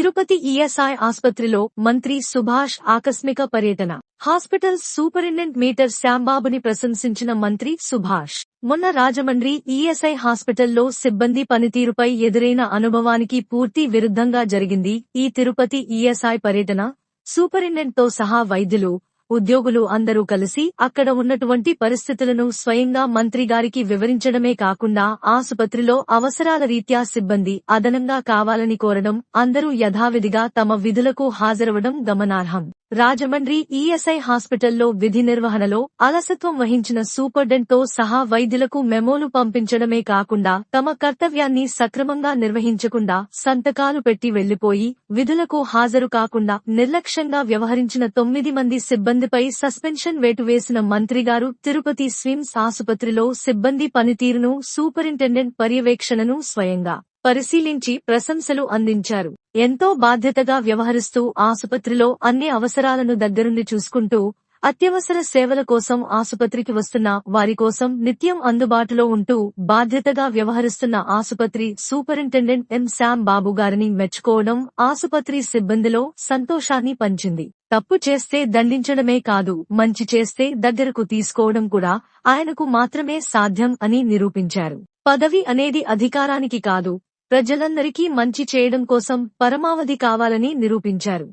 Tirupati ESI ఆసుపత్రిలో మంత్రి సుభాష్ ఆకస్మిక పర్యటన. హాస్పిటల్ సూపరింటెండెంట్ మీటర్ శ్యాంబాబుని ప్రశంసించిన మంత్రి సుభాష్. మొన్న రాజమండ్రి ఈఎస్ఐ హాస్పిటల్లో సిబ్బంది పనితీరుపై ఎదురైన అనుభవానికి పూర్తి విరుద్ధంగా జరిగింది. ఈ తిరుపతి ఈఎస్ఐ పర్యటన సూపరింటెండెంట్తో సహా వైద్యులు ఉద్యోగులు అందరూ కలిసి అక్కడ ఉన్నటువంటి పరిస్థితులను స్వయంగా మంత్రి గారికి వివరించడమే కాకుండా ఆసుపత్రిలో అవసరాల రీత్యా సిబ్బంది అదనంగా కావాలని కోరడం అందరూ యథావిధిగా తమ విధులకు హాజరవడం గమనార్హం. రాజమండ్రి ఈఎస్ఐ హాస్పిటల్లో విధి నిర్వహణలో అలసత్వం వహించిన సూపర్డెంట్తో సహా వైద్యులకు మెమోలు పంపించడమే కాకుండా తమ కర్తవ్యాన్ని సక్రమంగా నిర్వహించకుండా సంతకాలు పెట్టి వెళ్ళిపోయి విధులకు హాజరు కాకుండా నిర్లక్ష్యంగా వ్యవహరించిన తొమ్మిది మంది సిబ్బందిపై సస్పెన్షన్ వేటు వేసిన మంత్రిగారు తిరుపతి స్విమ్స్ ఆసుపత్రిలో సిబ్బంది పనితీరును సూపరింటెండెంట్ పర్యవేక్షణను స్వయంగా పరిశీలించి ప్రశంసలు అందించారు. ఎంతో బాధ్యతగా వ్యవహరిస్తూ ఆసుపత్రిలో అన్ని అవసరాలను దగ్గరుండి చూసుకుంటూ అత్యవసర సేవల కోసం ఆసుపత్రికి వస్తున్న వారి కోసం నిత్యం అందుబాటులో ఉంటూ బాధ్యతగా వ్యవహరిస్తున్న ఆసుపత్రి సూపరింటెండెంట్ ఎం శ్యామ్ బాబు గారిని మెచ్చుకోవడం ఆసుపత్రి సిబ్బందిలో సంతోషాన్ని పంచింది. తప్పు చేస్తే దండించడమే కాదు మంచి చేస్తే దగ్గరకు తీసుకోవడం కూడా ఆయనకు మాత్రమే సాధ్యం అని నిరూపించారు. పదవి అనేది అధికారానికి కాదు ప్రజలందరికీ మంచి చేయడం కోసం పరమావధి కావాలని నిరూపించారు.